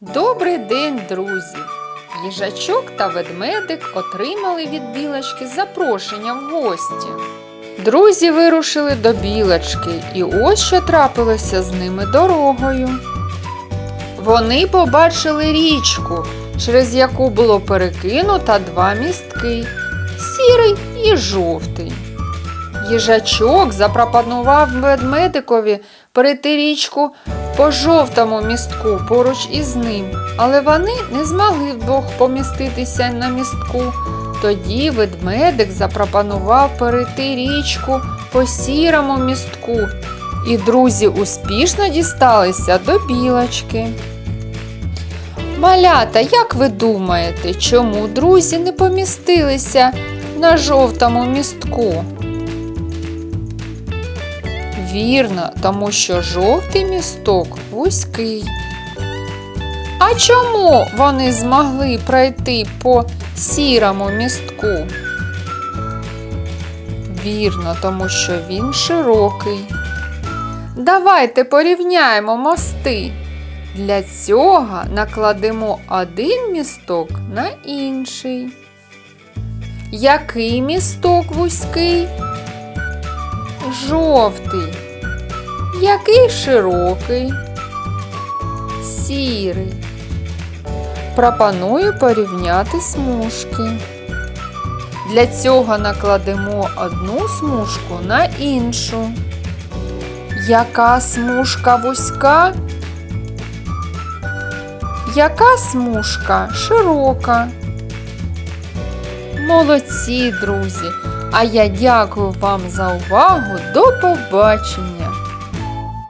Добрий день, друзі! Їжачок та ведмедик отримали від білочки запрошення в гості. Друзі вирушили до білочки, і ось що трапилося з ними дорогою. Вони побачили річку, через яку було перекинуто два містки сірий і жовтий. Їжачок запропонував ведмедикові перейти річку по жовтому містку поруч із ним, але вони не змогли вдвох поміститися на містку. Тоді ведмедик запропонував перейти річку по сірому містку, і друзі успішно дісталися до білочки. Малята, як ви думаєте, чому друзі не помістилися на жовтому містку? Вірно, тому що жовтий місток вузький. А чому вони змогли пройти по сірому містку? Вірно, тому що він широкий. Давайте порівняємо мости. Для цього накладемо один місток на інший. Який місток вузький? Жовтий. Який широкий? Сірий. Пропоную порівняти смужки. Для цього накладемо одну смужку на іншу. Яка смужка вузька? Яка смужка широка? Молодці, друзі! А я дякую вам за увагу. До побачення!